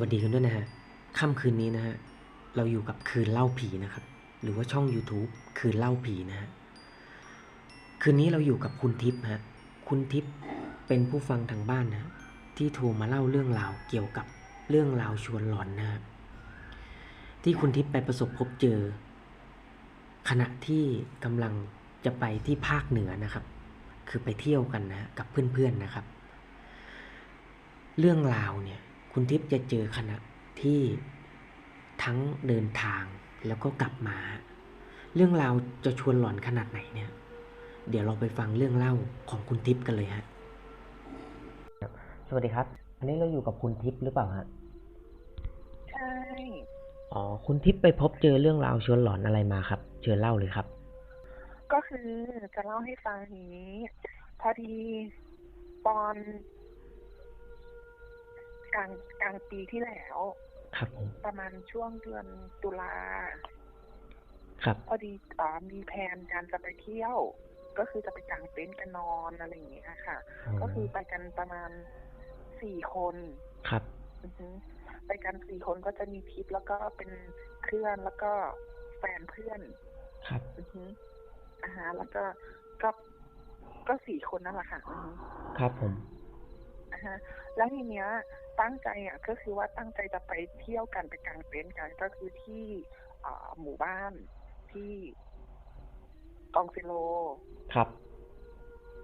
วัสดีกันด้วยนะฮะ ค่ำคืนนี้นะฮะ เราอยู่กับคืนเล่าผีนะครับ หรือว่าช่อง YouTube คืนเล่าผีนะฮะ คืนนี้เราอยู่กับคุณทิพย์ฮะ คุณทิพย์เป็นผู้ฟังทางบ้านนะ ที่โทรมาเล่าเรื่องราวเกี่ยวกับเรื่องราวชวนหลอนนะฮะที่คุณทิพย์ไปประสบพบเจอ ขณะที่กำลังจะไปที่ภาคเหนือนะครับ คือไปเที่ยวกันนะฮะกับเพื่อนๆนะครับ เรื่องราวเนี่ย คุณทิพย์จะเจอขณะที่ทั้งเดินทางแล้วก็กลับมา เรื่องราวจะชวนหลอนขนาดไหนเนี่ย เดี๋ยวเราไปฟังเรื่องเล่าของคุณทิพย์กันเลยฮะสวัสดีครับ อันนี้เราอยู่กับคุณทิพย์หรือเปล่าฮะใช่อ๋อคุณทิพย์ไปพบเจอเรื่องราวชวนหลอนอะไรมาครับ เชิญเล่าเลยครับ ก็คือจะเล่าให้ฟังอย่างนี้ พอดีตอน กลางกลางปีที่แล้ว ครับผมประมาณช่วงเดือนตุลาครับพอดีอ่ามีแผนการจะไปเที่ยว ก็คือจะไปกางเต็นท์กันนอนอะไรอย่างเงี้ยค่ะ ก็คือไปกันประมาณสี่คนครับอือฮึไปกันสี่คนก็จะมีทิปแล้วก็เป็นเพื่อนแล้วก็แฟนเพื่อน ครับอือฮึอ่าฮะแล้วก็ก็ก็สี่คนนั่นแหละค่ะอือฮึครับผมอ่าฮะแล้วทีเนี้ย ตั้งใจอะก็คือว่าตั้งใจจะไปเที่ยวกันไปกางเต็นท์กันก็คือที่อ่าหมู่บ้านที่กองซิโล ครับ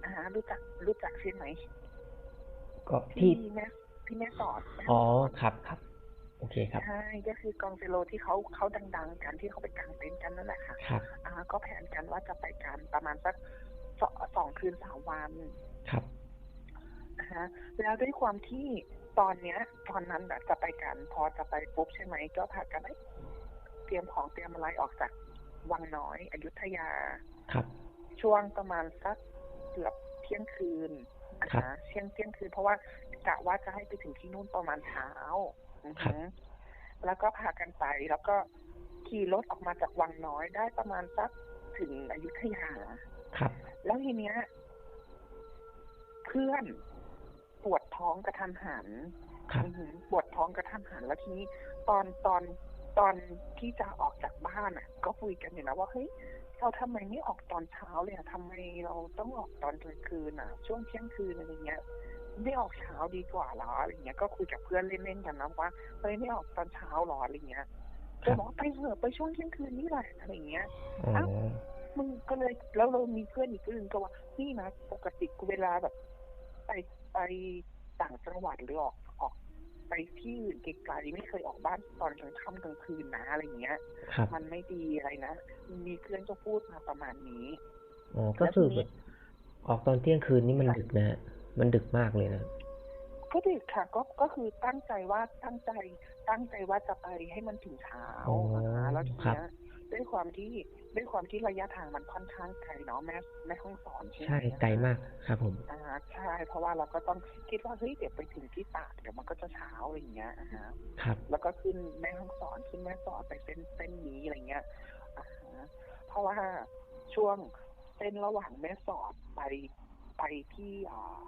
อ่าฮะรู้จักรู้จักใช่ไหมก็ที่ที่แม่ที่แม่สอดแม่อ๋อสอดครับครับโอเคครับใช่ก็คือกองซิโลที่เขาเขาดัง ๆ กันที่เขาไปกางเต็นท์กันนั่นแหละค่ะครับอ่า ก็แผนกันว่าจะไปกันประมาณสักสองสองคืนสามวันครับนะฮะแล้วด้วยความที่ ตอนเนี้ย ตอนนั้นแบบจะไปกัน พอจะไปปุ๊บใช่ไหมก็พากันเอ้ยเตรียมของเตรียมอะไรออกจากวังน้อย อยุธยา ครับ ช่วงประมาณสักเกือบเที่ยงคืนนะครัคะบเที่ยงเที่ยงคืนเพราะว่ากะว่าจะให้ไปถึงที่นู่นประมาณเช้าอือครับฮึแล้วก็พากันไป แล้วก็ขี่รถออกมาจากวังน้อยได้ประมาณสักถึงอยุธยาครับ แล้วทีเนี้ย เพื่อน ปวดท้องกระทันหันครับอือหือปวดท้องกระทันหันแล้วทีนี้ตอนตอนตอนที่จะออกจากบ้านอะ ก็คุยกันอยู่นะว่าเฮ้ยเราทำไมไม่ออกตอนเช้าเลยอะทำไมเราต้องออกตอนกลางคืนอะ ช่วงเที่ยงคืนอะไรเงี้ยไม่ออกเช้าดีกว่าเหรออะไรเงี้ยก็คุยกับเพื่อนเล่นๆกันนะว่าเฮ้ยไม่ออกตอนเช้าหรออะไรเงี้ยครัก็บบอกว่าไปเถอะไปช่วงเที่ยงคืนนี่แหละอะไรเงี้ยอ๋อมึงก็เลยแล้วเรามีเพื่อนอีกคนหนึ่งก็ว่านี่นะปกติเวลาแบบไป ไปต่างจังหวัดหรือออกออกไปที่อื่นไกลๆไม่เคยออกบ้านตอนกลางค่ำกลางคืนนะอะไรอย่างเงี้ยครับมันไม่ดีอะไรนะ มีเพื่อนก็พูดมาประมาณนี้อ๋อก็คือแบบออกตอนเที่ยงคืนนี่มันดึกนะฮะมันดึกมากเลยนะก็ดึกค่ะก็ก็คือตั้งใจว่าตั้งใจ ตั้งใจว่าจะไปให้มันถึงเช้าอ๋อนะคะแล้วทีครับเนี้ย ด้วยความที่ด้วยความที่ระยะทางมันค่อนข้างไกลเนาะแม่แม่ห้องสอนใช่ไหมใช่ไกลมากครับผมอ่าใช่เพราะว่าเราก็ต้องคิดว่าเฮ้ยเดี๋ยวไปถึงที่ตากเดี๋ยวมันก็จะเช้าอะไรอย่างเงี้ยอ่าฮะครับ แล้วก็ขึ้นแม่ห้องสอนขึ้นแม่สอดไปเส้นเส้นนี้อะไรเงี้ยอ่าฮะเพราะว่าช่วงเส้นระหว่างแม่สอดไปไปที่อ่า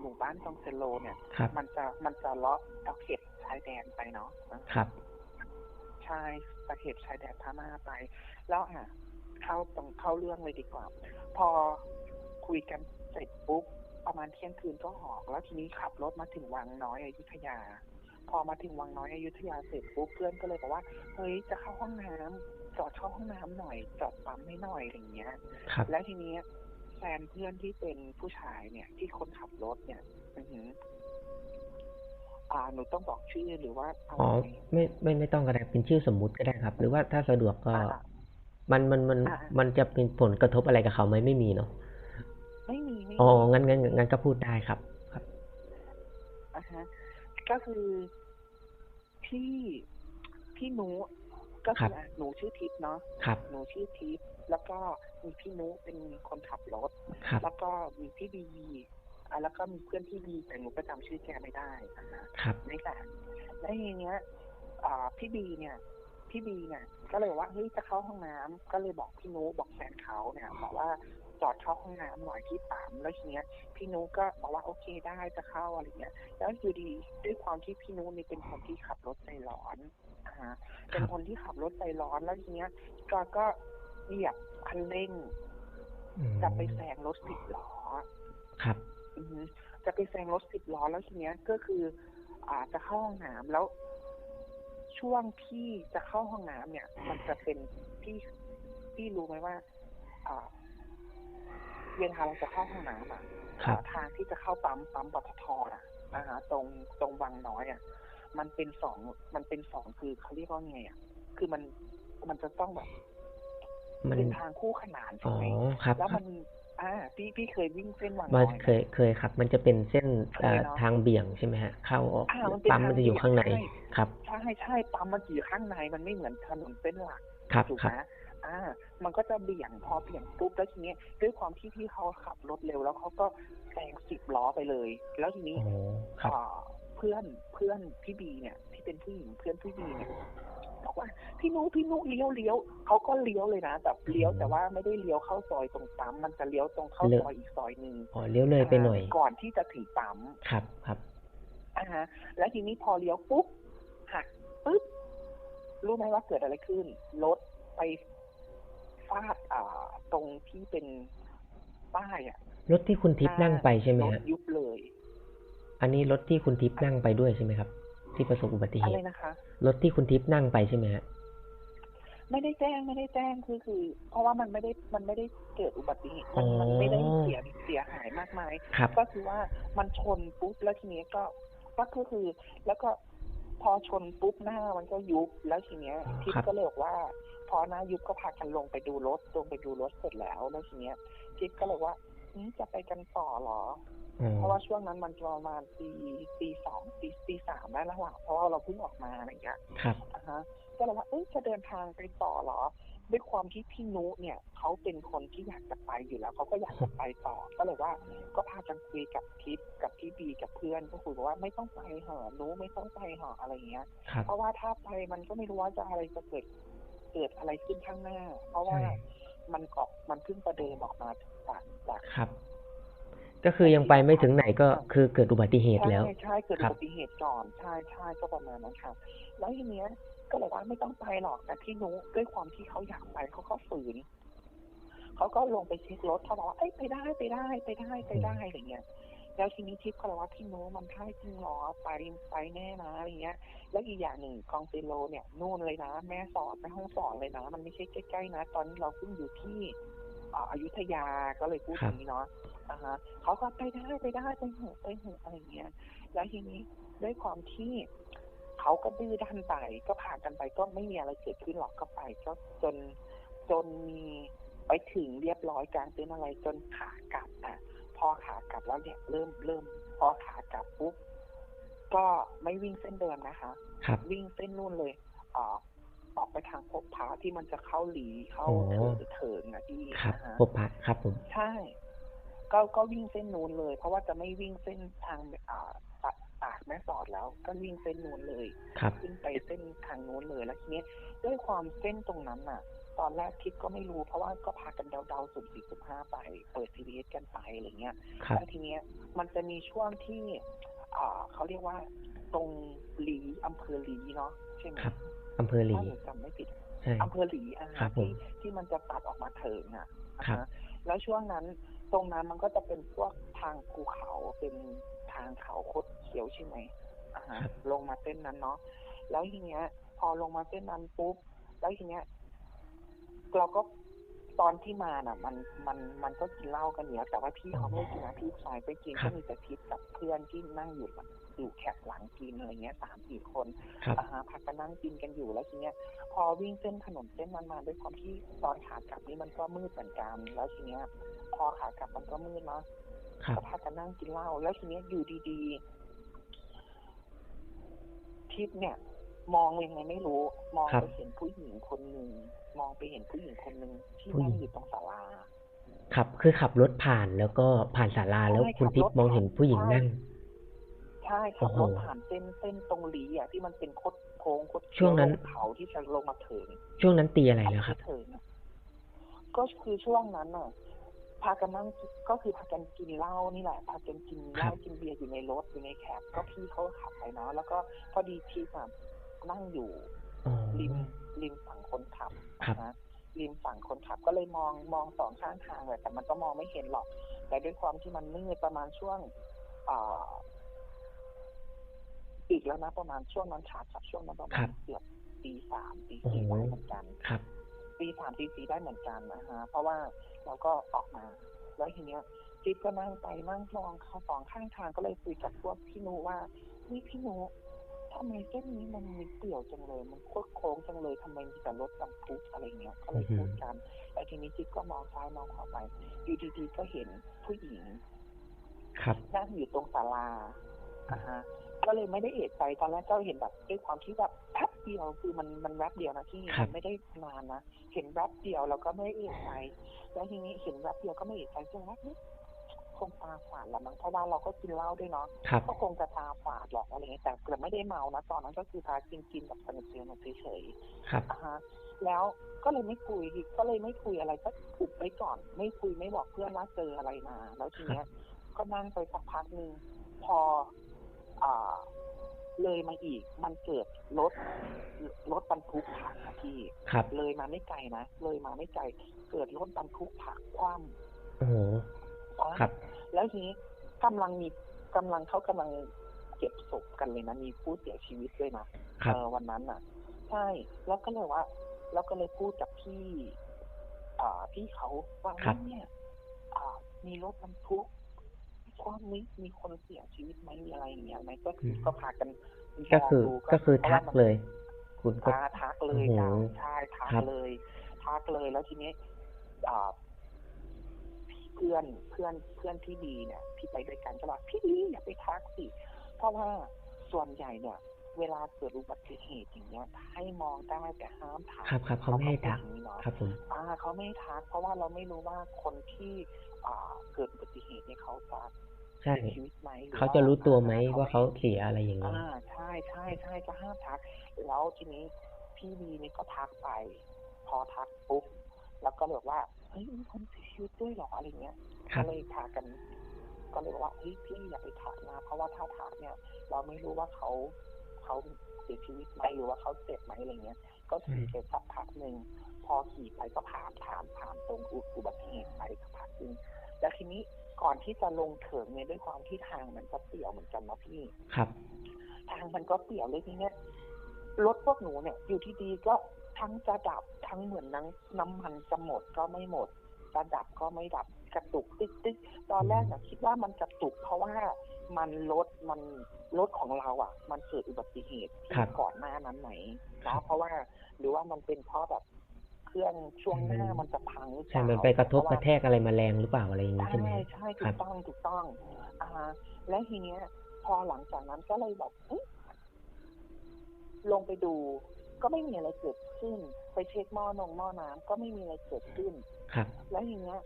หมู่บ้านตองเซโลเนี่ยครับมันจะมันจะเลาะตะเข็บชายแดนไปเนาะครับ ใช่ตะเข็บชายแดนพม่าไป แล้วอะเข้าตรงเข้าเรื่องเลยดีกว่า พอคุยกันเสร็จปุ๊บประมาณเที่ยงคืนก็ออกแล้วทีนี้ขับรถมาถึงวังน้อยอยุธยา พอมาถึงวังน้อยอยุธยาเสร็จปุ๊บเพื่อนก็เลยบอกว่าเฮ้ยจะเข้าห้องน้ำจอดเข้าห้องน้ำหน่อย จอดปั๊มให้หน่อยอะไรอย่างเงี้ยครับแล้วทีนี้แฟนเพื่อนที่เป็นผู้ชายเนี่ย ที่คนขับรถเนี่ย อือหืออ่าหนูต้องบอกชื่อหรือว่าเอาอ๋อไงไม่ไม่ไม่ต้องก็ได้เป็นชื่อสมมุติก็ได้ครับ หรือว่าถ้าสะดวกก็อ่ามันมันมันอ่ามันจะเป็นผลกระทบอะไรกับเขาไหมไม่มีเนาะไม่มีไม่มีอ๋องั้นงั้นงั้นก็พูดได้ครับครับอะฮะก็คือพี่พี่หนูก็ครัคืบออะหนูชื่อทิพย์เนาะครับหนูชื่อทิพย์แล้วก็มีพี่นุเป็นคนขับรถครับแล้วก็มีพี่บีอะ แล้วก็มีเพื่อนพี่บีแต่หนูก็จำชื่อแกไม่ได้อะฮะครับนี่แหละแล้วทีเนี้ยอ่าพี่บีเนี่ยพี่บีเนี่ยก็เลยบอกว่าเฮ้ยจะเข้าห้องน้ำก็เลยบอกพี่นุบอกแฟนเขาเนี่ยบอกว่าจอดเข้าห้องน้ำหน่อยที่ปั๊มแล้วทีเนี้ยพี่นุก็บอกว่าโอเคได้จะเข้าอะไรเงี้ยแล้วอยู่ดีด้วยความที่พี่นุนี่เป็นคนที่ขับรถใจร้อนอ่าฮะเป็นคนที่ขับรถใจร้อนแล้วทีเนี้ย ก็ก็เหยียบคันเร่งอืมจะไปแซงรถสิบล้อครับอือฮึ จะไปแซงรถสิบล้อแล้วทีเนี้ยก็คืออ่าจะเข้าห้องน้ำแล้ว ช่วงที่จะเข้าห้องน้ำเนี่ย มันจะเป็นพี่พี่รู้ไหมว่าอ่าเวลาเราจะเข้าห้องน้ำอะครับทางที่จะเข้าปั๊มปั๊มปตทอะนะฮะตรงตรงวังน้อยอะมันเป็นสองมันเป็นสองคือเขาเรียกว่าไงอะคือมันมันจะต้องแบบมันเป็นทางคู่ขนานอ๋ใช่อไหมครับแล้วมัน อ่าพี่พี่เคยวิ่งเส้นวังมัน้นอยไหมเคยเคยครับ มันจะเป็นเส้นเอ่อเคยเนอะทางเบี่ยงใช่ไหมฮะ เข้าออกอ่ามันเป็นปั๊มมันจะอยู่ทางเบี่ยงข้างในใช่ครับ ใช่ใช่ปั๊มมันอยู่ข้างในมันไม่เหมือนถนนเส้นหลัก ครับถูกครัไหบมอ่า มันก็จะเบี่ยงพอเบี่ยงปุ๊บแล้วทีนี้ด้วยความที่พี่เขาขับรถเร็วแล้วเขาก็แซงสิบล้อไปเลย แล้วทีนี้โอ้ครับ อ่าเพื่อนเพื่อนพี่บีเนี่ย ที่เป็นผู้หญิงเพื่อนพี่บีเนี่ยบอกว่าพี่นุพี่นุเลี้ยวเลี้ยวเขาก็เลี้ยวเลยนะแบบเลี้ยวแต่ว่าไม่ได้เลี้ยวเข้าซอยตรงปั๊มมันจะเลี้ยวตรงเข้าซอยอีกซอยหนึ่งอ๋อเลี้ยวเลยไปหน่อย ก่อนที่จะถึงปั๊มครับครับอ่าฮะ แล้วทีนี้พอเลี้ยวปุ๊บหักปุ๊บรู้ไหมว่าเกิดอะไรขึ้นรถไปฟาดอ่า ตรงที่เป็นป้ายอะรถที่คุณทิพย์นั่งไปใช่ไหมรถฮะยุบเลย อันนี้รถที่คุณทิพย์นั่งไปด้วยใช่ไหมครับ ที่ประสบอุบัติเหอะไรตุนะคะรถที่คุณทิพย์นั่งไปใช่ไหมฮะไม่ได้แจ้งไม่ได้แจ้งคือคือ เพราะว่ามันไม่ได้มันไม่ได้เกิดอุบัติเหตุมันอ๋อมันไม่ได้เสียเสียหายมากมายครับก็คือว่ามันชนปุ๊บแล้วทีนี้ก็ก็คือ แล้วก็พอชนปุ๊บหน้ามันก็ยุบแล้วทีเนี้ยทิพย์ก็เลยบอกว่า พอหน้ายุบก็พากันลงไปดูรถลงไปดูรถเสร็จแล้วแล้วทีเนี้ยทิพย์ก็เลยว่า อืมจะไปกันต่อเหรออ๋อเพราะว่าช่วงนั้นมันประมาณปีปีสองปีปีสามได้แล้วล่ะเพราะว่าเราเพิ่งออกมาอะไรอย่างเงี้ยครับอ่าฮะก็เลยว่าเอ้ยจะเดินทางไปต่อเหรอ ด้วยความที่พี่นุเนี่ยเขาเป็นคนที่อยากจะไปอยู่แล้วเขาก็อยากจะไปต่อ ก็เลยว่า ก็พากันคุยกับทิพย์กับพี่บีกับเพื่อนก็คุยบอกว่าไม่ต้องไปเหอะนุไม่ต้องไปเหอะอะไรอย่างเงี้ยครับเพราะว่าถ้าไปมันก็ไม่รู้ว่าจะอะไรจะเกิดเกิดอะไรขึ้นข้างหน้า เพราะว่าใช่มันออกมันเพิ่งประเดิมออกมา จากจากครับ ก็คือยังไปไม่ถึงไหนก็คือเกิดอุบัติเหตุแล้ว ใช่ใช่เกิดครัอุบบัติเหตุก่อนใช่ใช่ก็ประมาณนั้นค่ะ แล้วทีเนี้ย ก็เลยว่าไม่ต้องไปหรอกแต่พี่นุด้วยความที่เขาอยากไปเขาก็ฝืนเขาก็ลงไปเช็ครถเขาบอกว่าเอ้ยไปได้ไปได้ไปได้ไปได้อะไรเงี้ยแล้วทีนี้ทิพย์ก็เลยว่าพี่นุมันใช่จริงเหรอไปไปแน่นะอะไรเงี้ย แล้วอีกอย่างหนึ่งกองเซโลเนี่ยนู่นเลยนะ แม่สอดแม่ห้องสอนเลยนะ มันไม่ใช่ใกล้ๆนะ ตอนนี้เราเพิ่งอยู่ที่ อ่าอยุธยาก็เลยพูดอย่างนี้เนาะอ่าฮะเขาก็ไปได้ไปได้ไปเหอะไปเหอะอะไรเงี้ย แล้วทีนี้ด้วยความที่เขาก็ดื้อด้านไปก็พากันไปก็ไม่มีอะไรเกิดขึ้นหรอกก็ไปก็จนจนมีไปถึงเรียบร้อยกลารเต็นท์อะไรจนขากลับอะ พอขากลับแล้วเนี่ยเริ่มเริ่ม พอขากลับปุ๊บก็ไม่วิ่งเส้นเดิมนะคะครับวิ่งเส้นนู่นเลยออก ออกไปทางพบพาที่มันจะเข้าหลีเข้าโอ้เถิงเถิงอะพี่ครับนะฮะพบพระครับผมใช่ ก็ก็วิ่งเส้นนู้นเลย เพราะว่าจะไม่วิ่งเส้นทางอ่าปากปากแม่สอดแล้วก็วิ่งเส้นนู้นเลยครับขึ้นไปเส้นทางนู้นเลยแล้วทีนี้ด้วยความเส้นตรงนั้นน่ะ ตอนแรกคิดก็ไม่รู้ เพราะว่าก็พากันเดาๆสุ่มสี่สุ่มห้าไป เปิดซีรีส์กันไปอะไรเงี้ยครับแล้วทีเนี้ยมันจะมีช่วงที่อ่าเขาเรียกว่า ตรงหลีอำเภอหลีเนาะใช่ไหมครับ อำเภอหลีถ้าหนูจำไม่ผิดใช่ อำเภอหลีอะครับผมที่ที่มันจะตัดออกมาเถิงอะครับ นะฮะแล้วช่วงนั้นตรงนั้นมันก็จะเป็นพวกทางภูเขาเป็นทางเขาคดเขียวใช่ไหมอ่าฮะครับลงมาเส้นนั้นเนาะแล้วทีเนี้ย พอลงมาเส้นนั้นปุ๊บแล้วทีเนี้ย เราก็ ตอนที่มาน่ะ มันมันมันก็กินเหล้ากันอยู่แล้วแต่ว่าพี่เขาไม่กินนะพี่ชายไปกินครัก็บมีแต่ทิพย์กับเพื่อนที่นั่งอยู่หลังอยู่แคบหลังกินอะไรเงี้ยสามสี่คนครับอ่าฮะพักกันนั่งกินกันอยู่แล้วทีเนี้ย พอวิ่งเส้นถนนเส้นนั้นมาด้วยความที่ตอนขากลับนี่มันก็มืดเหมือนกันแล้วทีเนี้ย พอขากลับมันก็มืดเนาะครับก็พากันนั่งกินเหล้าแล้วทีเนี้ยอยู่ดีๆทิพย์เนี่ย มองยังไงไม่รู้ มองครับไปเห็นผู้หญิงคนหนึ่งมองไปเห็นผู้หญิงคนหนึ่งที่ผู้หญินั่งงอยู่ตรงศาลาครับคือขับรถผ่านแล้วก็ผ่านศาลาแล้วใช่คุณขับทิพรย์ถมองเห็นผู้หญิงใช่นั่งใช่ขับรถโอ้โหผ่านเส้นเส้นตรงหลีอะที่มันเป็นคดโค้งคดเคี้ยช่วงนั้นลเขาที่จะลงมาถึงช่วงนั้นตีอะไรแล้วครับเถิงอะก็คือช่วงนั้นน่ะพากันนั่งก็คือพากันกินเหล้านี่แหละพากันกินเหล้ากินเบียร์อยู่ในรถอยู่ในแคปก็พี่เขาขับไปเนาะแล้วก็พอดีพี่แบบ นั่งอยู่อ๋อริมริมฝั่งคนขับครับนะริมฝั่งคนขับก็เลยมองมองสองข้างทางเลยแต่มันก็มองไม่เห็นหรอก แต่ด้วยความที่มันมืดประมาณช่วงอ่าอีกแล้วนะประมาณช่วงนั้นฉากจากช่วงนั้นประมาครัณบเกือบตีสามตีโอ้โหสี่ได้เหมือนกันครับตีสามตีสี่ได้เหมือนกันนะฮะเพราะว่าเราก็ออกมา แล้วทีเนี้ยจิ๊บก็นั่งไปนั่งมองเขาสองข้างทางก็เลยคุยกับพวกพี่นูว่านี่พี่นู ทำไมเส้นนี้มันมีเปี่ยวจังเลย มันโคตรโค้งจังเลยทำไมมีแต่รถบรรทุกอะไรเงี้ยก็เลยพูดกันแล้วทีนี้จิ๊บก็มองซ้ายมองขวาไปอยู่ดีๆก็เห็นผู้หญิง ครับนั่งอยู่ตรงศาลาอ่าฮะก็เลยไม่ได้เอะใจตอนแรกก็เห็นแบบด้วยความที่แบบแป๊บเดียวคือมันมันแวบเดียวนะที่ครับมันไม่ได้นานนะเห็นแวบเดียวแล้วก็ไม่ได้เอะใจแล้วทีนี้เห็นแวบเดียวก็ไม่เอะใจจนว่าเอ๊ะ คงตาฝาดละมั้งเพราะว่าเราก็กินเหล้าด้วยเนาะครับก็คงจะตาฝาดหรอกอะไรเงี้ยแต่แต่ไม่ได้เมานะตอนนั้นก็คือพากินกินแบบสนุกสนุกเฉยๆครับอ่าฮะแล้วก็เลยไม่คุยก็เลยไม่คุยอะไรก็อุบไว้ก่อน ไม่คุยไม่บอกเพื่อนว่าเจออะไรมา แล้วทีเนี้ย ก็นั่งไปสักพักหนึ่งพออ่าเลยมาอีก มันเกิดรถรถบรรทุกผักอะพี่ครับเลยมาไม่ไกลนะเลยมาไม่ไกล เกิดรถบรรทุกผักคว่โอ้โหำครับ แล้วทีนี้กำลังมีกำลังเขากำลังเก็บศพกันเลยนะมีผู้เสียชีวิตด้วยนะครับเออวันนั้นน่ะ ใช่แล้วก็เลยว่า แล้วก็เลยพูดกับพี่อ่าพี่เขาว่าครับเนี่ยอ่า มีรถบรรทุกความนี้มีคนเสียชีวิตไหมมีอะไรอย่างเงี้ยไหมก็คือก็พากันมก็คืองดูก็คือพราะทัว่ากมันเลย คุณก็อ่าทักเลยโอ้โหจ้ะใช่ทักครับเลยทักเลยแล้วทีนี้อ่า เพื่อนเพื่อนเพื่อนที่ดีเนี่ยที่ไปด้วยกันก็บอกพี่ดีอย่าไปทักสิเพราะว่าส่วนใหญ่เนี่ย เวลาเกิดอุบัติเหตุอย่างเงี้ยให้มองได้แต่ห้ามทักครับครับเขาไม่ให้ทักเขาบอกอย่างนี้เนาะครับผมอ่าเขาไม่ให้ทัก เพราะว่าเราไม่รู้ว่าคนที่อ่าเกิดอุบัติเหตุเนี่ยเขาจะใช่เสียชีวิตไหมหอเขาจะรู้ตัวไหมขว่าเขาเสียอะไรอย่างนี้อ่าใช่ใช่ใช่จะห้ามทัก แล้วทีนี้พี่ดีนี่ก็ทักไป พอทักปุ๊บ แล้วก็เลยบอกว่าเฮ้ยมีคนเสียชีวิตด้วยเหรออะไรเงี้ยครัก็บเลยพากัน ก็เลยบอกว่าเฮ้ยพี่อย่าไปทักนะเพราะว่าถ้าทักเนี่ย เราไม่รู้ว่าเขาเขาเสียชีวิตไหมหรือว่าเขาเจ็บไหมอะไรเงี้ย ก็ขี่ไปสักพักหนึ่งพอขี่ไปก็ผ่านผ่านผ่านตรงอุบัติเหตุไปสักพักหนึ่งแล้วทีนี้ก่อนที่จะลงเถิงเนี่ยด้วยความที่ทางมันก็เปลี่ยวเหมือนกันนะพี่ครับ ทางมันก็เปลี่ยวเลยทีเนี้ยรถพวกหนูเนี่ย อยู่ที่ดีก็ ทั้งจะดับทั้งเหมือนน้ำน้ำมันจะหมดก็ไม่หมดจะดับก็ไม่ดับกระตุกติ๊กติ๊กตอนแรกอะคิดว่ามันกระตุกเพราะว่ามันรถมันรถของเราอะ มันเกิดอุบัติเหตุครัที่บก่อนหน้านั้นไหมเนาะเพราะว่าหรือว่ามันเป็นเพราะแบบเครื่องช่วงหน้าอืมมันจะพังหรือเปใช่ล่ามันไปกระทบเพกราระว่าแทกอะไรมาแรงหรือเปล่าอะไรอย่างนี้ใช่ไหมใช่ใช่คถูรับกต้องถูกต้อง อ่า และทีเนี้ย พอหลังจากนั้นก็เลยแบบเอ๊ะลงไปดูก็ไม่มีอะไรเกิด ขึ้น ไปเช็คหม้อนงหม้อน้ำก็ไม่มีอะไรเกิดขึ้น ครับ แล้วทีเนี้ย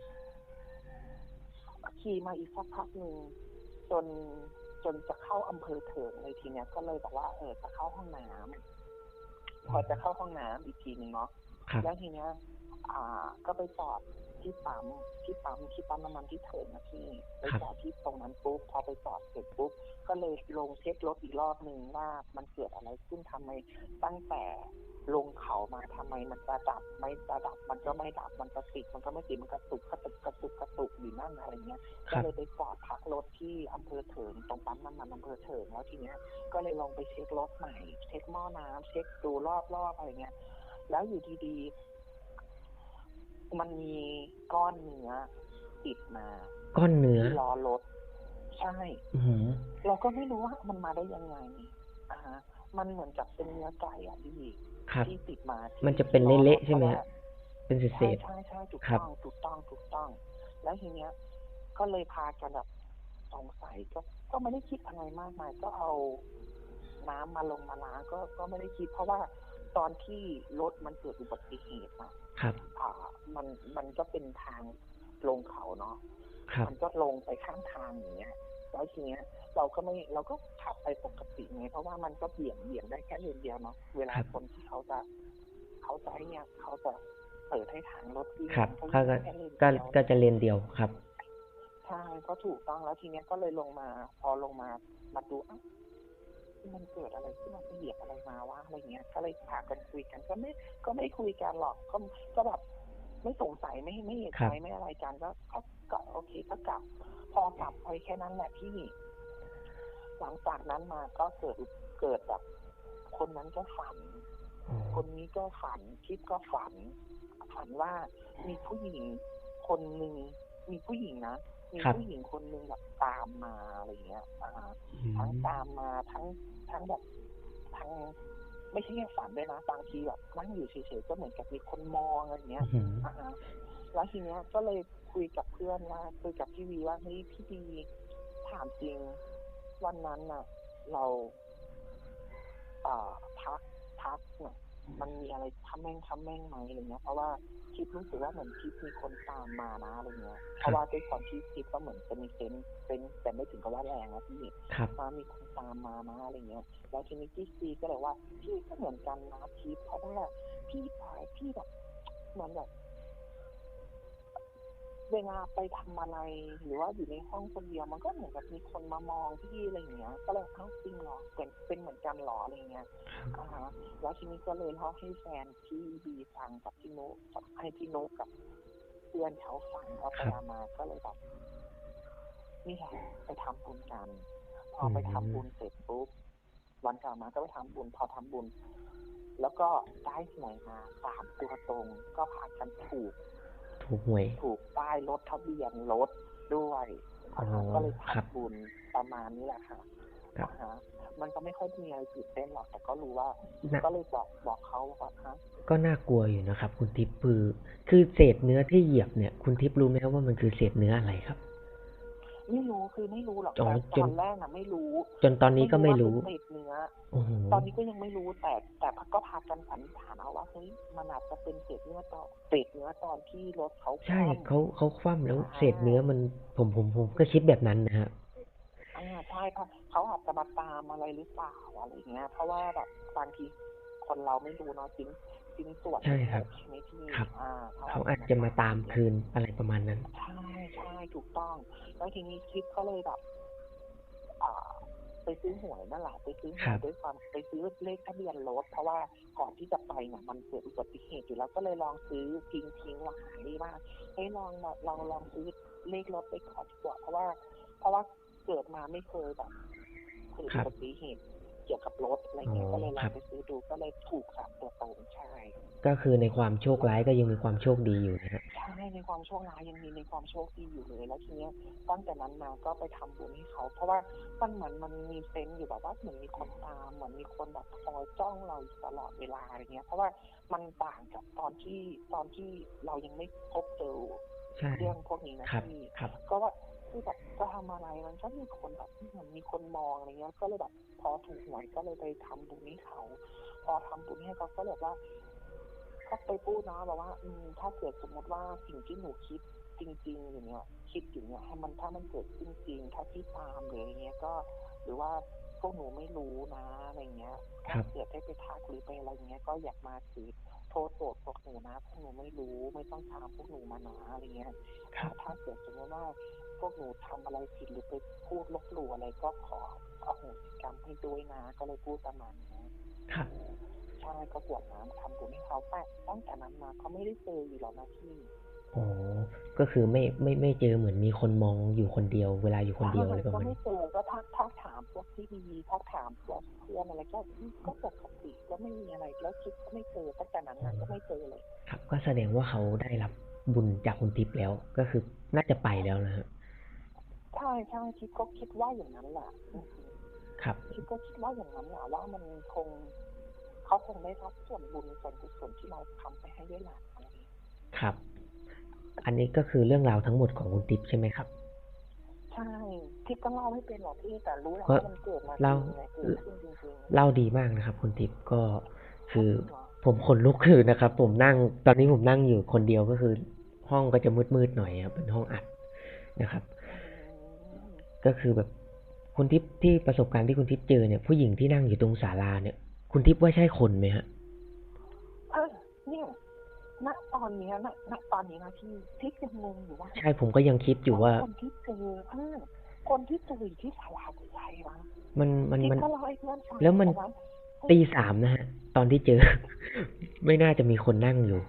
ขี่มาอีกสักพักหนึ่งจนจนจะเข้าอำเภอเถิงเลยทีเนี้ยก็เลยบอกว่าเออจะเข้าห้องน้ำพอจะเข้าห้องน้ำอีกทีหนึ่งเนาะครับแล้วทีเนี้ย อ่า ก็ไปจอด ที่ปั๊มที่ปั๊มที่ปั๊มน้ำมันที่เถิงนะพี่ไปจอดที่ตรงนั้นปุ๊บพอไปจอดเสร็จปุ๊บก็เลยลงเช็ครถอีกรอบหนึ่งว่ามันเกิดอะไรขึ้นทำไมตั้งแต่ลงเขามาทำไมมันจะดับไม่จะดับมันก็ไม่ดับมันจะติดมันก็ไม่ติดมันกระตุกกระตุกกระตุกกระตุกอยู่นั่นอะไรเงี้ยคก็รับเลยไปจอดพักรถที่อำเภอเถิงตรงปั๊มน้ำมันอำเภอเถิงแล้วทีเนี้ย ก็เลยลองไปเช็ครถใหม่ เช็คหม้อน้ำเช็คดูรอบๆอะไรเงี้ยแล้วอยู่ดีๆ มันมีก้อนเนื้อติดมาก้อนเนื้อที่ล้อรถใช่อือหือเราก็ไม่รู้ว่ามันมาได้ยังไงอ่าฮะมันเหมือนกับเป็นเนื้อไก่อะพี่ครับที่ติดมาที่มันจะเป็นที่ล้อรเละถๆใช่ไหมพราะฮะว่าเป็นเศใช่ษใช่ใช่ถูกครับต้องถูกต้องถูกต้อง แล้วทีเนี้ย ก็เลยพากันแบบสงสัยก็ก็ไม่ได้คิดอะไรมากมาย ก็เอาน้ำมาลงมาล้างก็ก็ไม่ได้คิด เพราะว่า ตอนที่รถมันเกิดอุบัติเหตุอะๆครับ อ่า มันมันก็เป็นทางลงเขาเนาะครับ มันก็ลงไปข้างทางอย่างเงี้ยแล้วทีเนี้ย เราก็ไม่เราก็ขับไปปกติไงเพราะว่ามันก็เบี่ยงเบี่ยงได้แค่เลนเดียวเนาะเวลาครับ คนที่เขาจะเขาจะไอ้เนี่ยเขาจะไปเปิดให้ทางรถวิ่งครับเขาก็ก็แค่เลนก็เดียวก็จะเลนเดียวครับ ใช่ก็ถูกต้องแล้วทีเนี้ยก็เลยลงมา พอลงมามาดูเอ้า มันเกิดอะไรขึ้นมาเหยียบอะไรมาวะอะไรเงี้ยก็เลยพากันคุยกันก็ไม่ก็ไม่คุยกันหรอกก็ก็แบบไม่สงสัยไม่ไม่เห็นครับใจไม่อะไรกันก็ก็ก็โอเคก็กลับ พอกลับไปแค่นั้นแหละพี่ หลังจากนั้นมาก็เกิดเกิดแบบ คนนั้นก็ฝันอ๋อคนนี้ก็ฝันคิดก็ฝัน ฝันว่ามีผู้หญิงคนหนึ่งมีผู้หญิงนะ มีครับผู้หญิงคนหนึ่งแบบตามมาอะไรเงี้ยอ่าอืมทั้งตามมาทั้งทั้งแบบทั้งไม่ใช่แค่ฝันด้วยนะบางทีแบบนั่งอยู่เฉยๆก็เหมือนกับมีคนมองอะไรเงี้ยอื้อหืออ่าฮะแล้วทีเนี้ยก็เลยคุยกับเพื่อนว่าคุยกับพี่วีว่าเฮ้ยพี่วีถามจริง วันนั้นน่ะ เราอ่าพักพักเนี่ย มันมีอะไรทำแม่งทำแม่งไหมอะไรเงี้ย เพราะว่าคิดรู้สึกว่าเหมือนคิดมีคนตามมานะอะไรเงี้ย เพราะว่าด้วยความที่คิดก็เหมือนจะมีเซนส์เซนส์แต่ไม่ถึงกับว่าแรงนะพี่ครับมามีคนตามมานะอะไรเงี้ย แล้วทีนี้พี่ซีก็เลยว่าพี่ก็เหมือนกันนะพีทเพราะว่าพี่ปายพี่แบบเหมือนแบบ เวลาไปทำอะไรหรือว่าอยู่ในห้องคนเดียวมันก็เหมือนกับมีคนมามองพี่อะไรอย่างเงี้ย ก็เลยเอ้าจริงเหรอเป็นเป็นเหมือนกันเหรออะไรเงี้ยอ่าฮะแล้วทีนี้ก็เลยเล่าให้แฟนพี่บีฟังกับพี่โนกกับให้พี่โนกกับเพื่อนเขาฟังเอาไปครับเอามาก็เลยแบบนี่แหละไปทำบุญกันพอไปทำบุญเสร็จปุ๊บวันต่อมาก็ไปทำบุญพอทำบุญ แล้วก็ได้หวยมาสามตัวตรง ก็พากันถูก ถูกหวย ถูกป้ายรถทะเบียนรถด้วยอ๋อก็เลยครับทำบุญประมาณนี้แหละค่ะครับอ่าฮะมันก็ไม่ค่อยมีอะไรตื่นเต้นหรอกแต่ก็รู้ว่าน่า ก็เลยบอกบอกเขาว่าฮะก็น่ากลัวอยู่นะครับ คุณทิพย์คือคือเศษเนื้อที่เหยียบเนี่ย คุณทิพย์รู้ไหมครับว่ามันคือเศษเนื้ออะไรครับ ไม่รู้คือไม่รู้หรอกอ๋อแต่จตน อนแรกน่ะไม่รู้จนตอนนี้ก็ไม่รู้ว่าเป็นเศษเนื้อ โอ้โหตอนนี้ก็ยังไม่รู้แต่แต่ก็พากันสันนิษฐานเอาว่าเฮ้ยมันอาจจะเป็นเศษเนื้อตอนเศษเนื้อตอนที่รถเขาใช่คว่ำ เขาเขาคว่ำแล้วเศษเนื้อมันผมผมผมก็คิดแบบนั้นนะฮะ อ่าใช่เพราะเขาอาจจะมาตามอะไรหรือเปล่าอะไรเงี้ย เพราะว่าแบบบางทีคนเราไม่รู้เนาะชิ้น ชิ้นส่วนใช่ครับใช่ไหมพี่ครับ อ่าเขาอาจจะมาตามคืนอะไรประมาณนั้น ใช่ใช่ถูกต้อง แล้วทีนี้คิดก็เลยแบบอ่าไปซื้อหวยนั่นแหละไปซื้อหวครัยบ ด้วยความไปซื้อเลขทะเบียนรถเพราะว่าก่อนที่จะไปเนี่ยมันเกิดอุบัติเหตุอยู่แล้วก็เลยลองซื้อทิ้งทิ้งว่าหายดีมากเฮ้ยลองมาลองลองซื้อเลขรถไปขอดีกว่าเพราะว่า เพราะว่าเกิดมาไม่เคยแบบเกิดครัอุบบัติเหตุ เกี่ยวกับรถอะไรเงี้ยอ๋อก็เลยลอครังบไปซื้อดูก็เลยถูกสามตัวตรงใช่ก็คือในความโชคร้ายก็ยังมีความโชคดีอยู่นะฮะใช่ในความโชคร้ายยังมีในความโชคดีอยู่เลยแล้วทีเนี้ยตั้งแต่นั้นมาก็ไปทำบุญให้เขา เพราะว่ามันเหมือนมันมีเซนส์อยู่แบบว่าเหมือนมีคนตามเหมือนมีคนแบบคอยจ้องเราอยู่ตลอดเวลาอะไรเงี้ย เพราะว่ามันต่างกับตอนที่ตอนที่เรายังไม่พบเจอใช่เรื่องพวกนี้นะครับพี่ครับก็ว่า คือแบบจะทำอะไรมันก็มีคนแบบเหมือนมีคนมองอะไรเงี้ย ก็เลยแบบพอถูกหวยก็เลยไปทำบุญให้เขา พอทำบุญให้เขาก็เลยว่าก็ไปพูดนะแบบว่า อืม ถ้าเกิดสมมติว่าสิ่งที่หนูคิดจริง ๆ อย่างเงี้ย คิดอยู่เนี่ยให้มันถ้ามันเกิดขึ้นจริงถ้าพี่ตามหรืออะไรเงี้ยก็ หรือว่าพวกหนูไม่รู้นะอะไรเงี้ยครัถ้าบเกิดได้ไปทักหรือไปอะไรเงี้ย ก็อยากมาถือโทษโกรธพวกหนูนะพวกหนูไม่รู้ไม่ต้องตามพวกหนูมานะอะไรเงี้ยครับถ้าเกิดสมมติว่าพ วกหนูทำอะไรผิดหรือไปพูดลบหลู่อะไรก็ขออโหสิกรรมให้ด้วยนะ ก็เลยพูดประมาณนี้ครับใช่ก็กรวดน้ำทำบุญให้เขาแต่ตั้งแต่นั้นมาเขาไม่ได้เจออยู่แล้วนะพี่อ๋อก็คือไม่ไม่ไม่เจอเหมือนมีคนมองอยู่คนเดียว เวลาอยู่คนเดียวอะไรประก็มาณไม่นี้เจอก็ทักทักถามพวกที่ดีทักถามพวกเพื่อนอะไรก็อืมก็ปกติก็ไม่มีอะไรแล้วคิดก็ไม่เจอตั้งแต่นั้นมาก็ไม่เจอเลย ครับ ก็แสดงว่าเขาได้รับบุญจากคุณทิพย์แล้ว ก็คือน่าจะไปแล้วนะฮะ ใช่ใช่คิดก็คิดว่าอย่างนั้นแหละอืมครับคิดก็คิดว่าอย่างนั้นแหละว่ามันคงเขาคงได้รับส่วนบุญส่วนกุศลที่เราทำไปให้ด้วยแหละอะไรอย่างเงี้ยครับ อันนี้ก็คือเรื่องราวทั้งหมดของคุณทิพย์ใช่ไหมครับ ใช่ทิพย์ก็เล่าไม่เป็นหรอกพี่แต่รู้แหละก็ว่ามันเกิดมาจริเล่างไงเกิดขึ้นจริงๆเล่าดีมากนะครับ คุณทิพย์ก็คือเหรอผมขนลุกคือนะครับ ผมนั่ง ตอนนี้ผมนั่งอยู่คนเดียวก็คือ ห้องก็จะมืดๆหน่อยครับเป็นห้องอัดนะครับอืม ก็คือแบบคุณทิพย์ที่ประสบการณ์ที่คุณทิพย์เจอเนี่ยผู้หญิงที่นั่งอยู่ตรงศาลาเนี่ย คุณทิพย์ว่าใช่คนไหมฮะเออเนี่ยณตอนเนี้ยณณตอนนี้นะพี่ทิพย์ยังงงอยู่ว่า ใช่ผมก็ยังคิดอยู่ว่า คนที่เจอเออคนที่เจออยู่ที่สาราคือใครวะมันมันทิพมันย์ก็เล่าให้เพื่อนฟังแล้วมันต่าตีสามนะฮะ ตอนที่เจอ ไม่น่าจะมีคนนั่งอยู่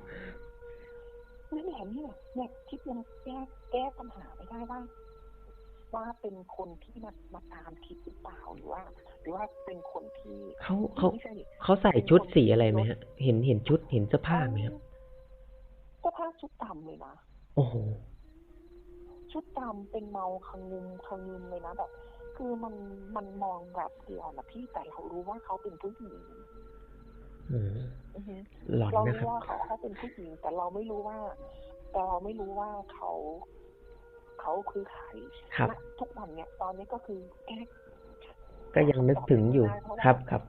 นี่แหละเนี่ยเนี่ยทิพย์ยังแก้แก้ปัญหาไม่ได้ว่า ว่าเป็นคนที่มามาตามทิพย์หรือเปล่าหรือว่า หรือว่าเป็นคนที่เขาเขาไม่ใช่ดิเขาใส่ชุดสีอะไรไหมฮะ เห็นเห็นชุดเห็นเสื้อผ้าไหมครับเสื้อผ้าชุดดำเลยนะโอ้โหชุดดำเป็นเมาคังงุมคังงุมเลยนะแบบคือมันมันมองแบบเดียวนะพี่แต่เขารู้ว่าเขาเป็นผู้หญิงอืมอือฮึหลอนเรานะครู้รับว่าเขาเขาเป็นผู้หญิงแต่เราไม่รู้ว่าแต่เราไม่รู้ว่าเขา เขาคือใครครับณทุกวันเนี้ยตอนนี้ก็คือแก้ก็ยังนึกถึงอยู่ไม่ได้เพาะว่าครับครับ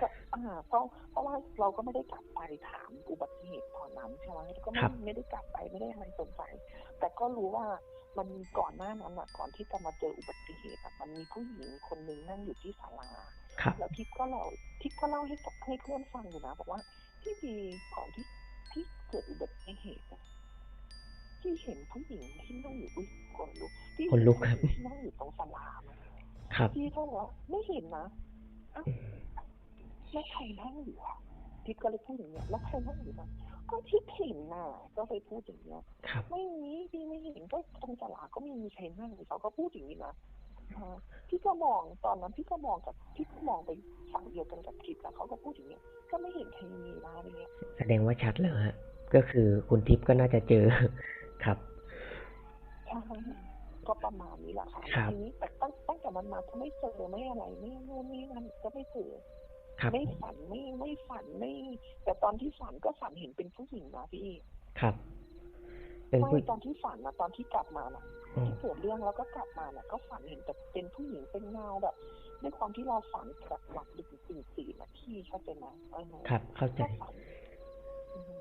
ก็อ่าเพราะเพราะว่าเราก็ไม่ได้กลับไปถามอุบัติเหตุตอนนั้นใช่ไหมก็ไม่ครับไม่ได้กลับไปไม่ได้อะไรสงสัยแต่ก็รู้ว่ามันมีก่อนหน้านั้นอะก่อนที่จะมาเจออุบัติเหตุอะมันมีผู้หญิงคนหนึ่งนั่งอยู่ที่ศาลาครับแล้วทิพย์ก็เล่าทิพย์ก็เล่าให้กับให้เพื่อนฟังอยู่นะบอกว่าที่ดีก่อนที่ที่เกิดอุบัติเหตุอะ ที่เห็นผู้หญิงที่นั่งอยู่อุ้ยขนลุกที่ขนลุกครับที่นั่งอยู่ตรงศาลาไหมครับพี่ก็บอกว่าไม่เห็นนะอ้าวแล้วใครนั่งอยู่อะทิพย์ก็เลยพูดอย่างเงี้ยแล้วใครนั่งอยู่นะก็ทิพย์เห็นน่ะ ก็เลยพูดอย่างเงี้ยครับไม่มีพี่ไม่เห็นก็ตรงศาลาก็ไม่มีใครนั่งเลยเขาก็พูดอย่างนี้นะอ่าพี่ก็มองตอนนั้นพี่ก็มองกับพี่ก็มองไปฝั่งเดียวกันกับทิพย์แล้วเขาก็พูดอย่างนี้ยก็ไม่เห็นใครมีนะอะไรเงี้ยแสดงว่าชัดเลยฮะก็คือคุณทิพย์ก็น่าจะเจอ ครับใช่ก็ประมาณนี้แหละค่ะครับทีนี้แต่ตั้งตั้งแต่มันมาก็ไม่เจอไม่อะไรไม่นู่นนี่นั่นก็ไม่เจอครับไม่ฝันไม่ไม่ฝันไม่ แต่ตอนที่ฝันก็ฝันเห็นเป็นผู้หญิงนะพี่ครับเป็นผู้ไม่ตอนที่ฝันนะตอนที่กลับมาน่ะอืมที่เกิดเรื่องแล้วก็กลับมาน่ะ ก็ฝันเห็นแต่เป็นผู้หญิงเป็นเงาแบบด้วยความที่เราฝันแบบหลับดึกตื่นตื่นนะพี่เข้าใจไหมเออครับ เข้าใจก็ฝันอือฮึ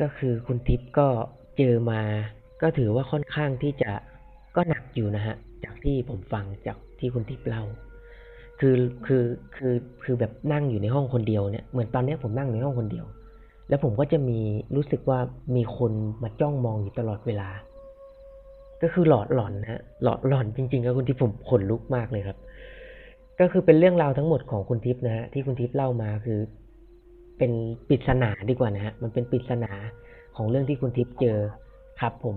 ก็คือคุณทิพย์ก็ เจอมา ก็ถือว่าค่อนข้างที่จะก็หนักอยู่นะฮะ จากที่ผมฟังจากที่คุณทิพย์เล่าคือคือคือคือแบบนั่งอยู่ในห้องคนเดียวเนี่ยเหมือนตอนนี้ผมนั่งในห้องคนเดียว แล้วผมก็จะมีรู้สึกว่ามีคนมาจ้องมองอยู่ตลอดเวลา ก็คือหลอดหลอนนะฮะหลอดหลอนจริงๆครับคุณทิพย์ผมขนลุกมากเลยครับ ก็คือเป็นเรื่องราวทั้งหมดของคุณทิพย์นะฮะที่คุณทิพย์เล่ามาคือ เป็นปริศนาดีกว่านะฮะมันเป็นปริศนา ของเรื่องที่คุณทิพย์เจอครับผม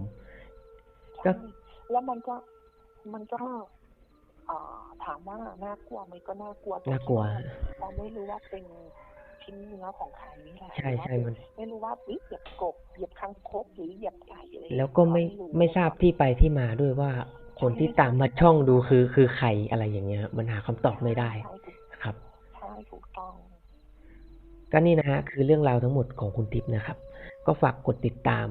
ก็ใช่แล้วมันก็มันก็อ่าถามว่าน่ากลัวไหมก็น่ากลัวตรงที่น่ากลัวเราไม่รู้ว่าเป็นชิ้นเนื้อของใครนี่แหละใช่ใช่มันไม่รู้ว่าเอ้ยเหยียบกบเหยียบคางคกหรือเหยียบไก่อะไรอย่างเงี้ยแล้วก็ไม่เาไม่ทราบที่ไปที่มาด้วยว่าคนที่ตามมาช่องดูคือคือใครอะไรอย่างเงี้ย มันหาคำตอบไม่ได้ใช่ถูกครับใช่ถูกต้องก็นี่นะฮะคือเรื่องราวทั้งหมดของคุณทิพย์นะครับ ก็ฝากกดติดตาม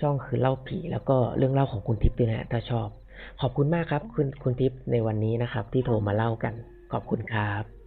ช่องคือเล่าผีแล้วก็เรื่องเล่าของคุณทิพย์ด้วยนะถ้าชอบ ขอบคุณมากครับ คุณคุณทิพย์ในวันนี้นะครับ ที่โทรมาเล่ากัน ขอบคุณครับ